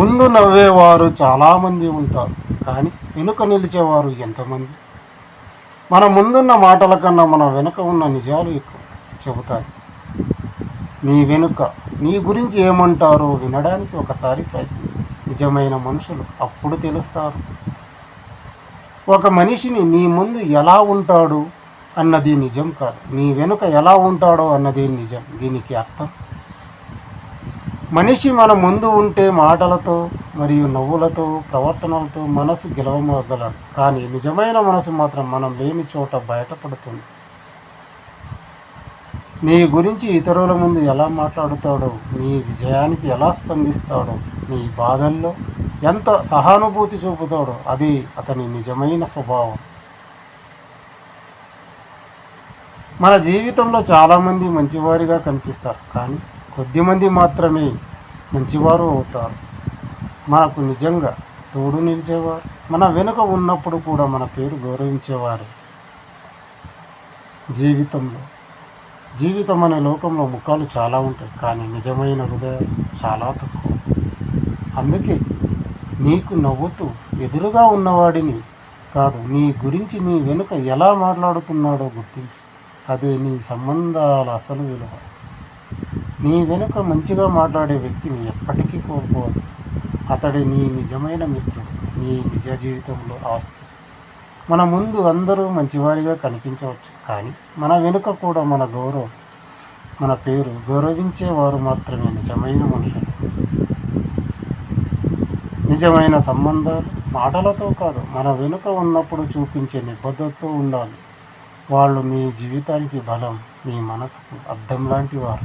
ముందు నవ్వేవారు చాలామంది ఉంటారు కానీ వెనుక నిలిచేవారు ఎంతమంది మన ముందున్న మాటల కన్నా మన వెనుక ఉన్న నిజాలు ఎక్కువ చెబుతాయి నీ వెనుక నీ గురించి ఏమంటారో వినడానికి ఒకసారి ప్రయత్నం నిజమైన మనుషులు అప్పుడు తెలుస్తారు ఒక మనిషిని నీ ముందు ఎలా ఉంటాడు అన్నది నిజం కాదు నీ వెనుక ఎలా ఉంటాడో అన్నది నిజం దీనికి అర్థం మనిషి మన ముందు ఉంటే మాటలతో మరియు నవ్వులతో ప్రవర్తనలతో మనసు గెలవమగలడు కానీ నిజమైన మనసు మాత్రం మనం లేని చోట బయటపడుతుంది నీ గురించి ఇతరుల ముందు ఎలా మాట్లాడుతాడో నీ విజయానికి ఎలా స్పందిస్తాడో నీ బాధల్లో ఎంత సహానుభూతి చూపుతాడో అది అతని నిజమైన స్వభావం మన జీవితంలో చాలామంది మంచివారిగా కనిపిస్తారు కానీ కొద్దిమంది మాత్రమే మంచివారు అవుతారు మనకు నిజంగా తోడు నిలిచేవారు మన వెనుక ఉన్నప్పుడు కూడా మన పేరు గౌరవించేవారు జీవితంలో జీవితం అనే లోకంలో ముఖాలు చాలా ఉంటాయి కానీ నిజమైన హృదయాలు చాలా తక్కువ అందుకే నీకు నవ్వుతూ ఎదురుగా ఉన్నవాడిని కాదు నీ గురించి నీ వెనుక ఎలా మాట్లాడుతున్నాడో గుర్తించు అదే నీ సంబంధాల అసలు విలువ నీ వెనుక మంచిగా మాట్లాడే వ్యక్తిని ఎప్పటికీ కోల్పోవద్దు అతడే నీ నిజమైన మిత్రుడు నీ నిజ జీవితంలో ఆస్తి మన ముందు అందరూ మంచివారిగా కనిపించవచ్చు కానీ మన వెనుక కూడా మన గౌరవం మన పేరు గౌరవించేవారు మాత్రమే నిజమైన మనుషులు నిజమైన సంబంధాలు మాటలతో కాదు మన వెనుక ఉన్నప్పుడు చూపించే నిబద్ధతతో ఉండాలి వాళ్ళు నీ జీవితానికి బలం నీ మనసుకు అద్దం లాంటి వారు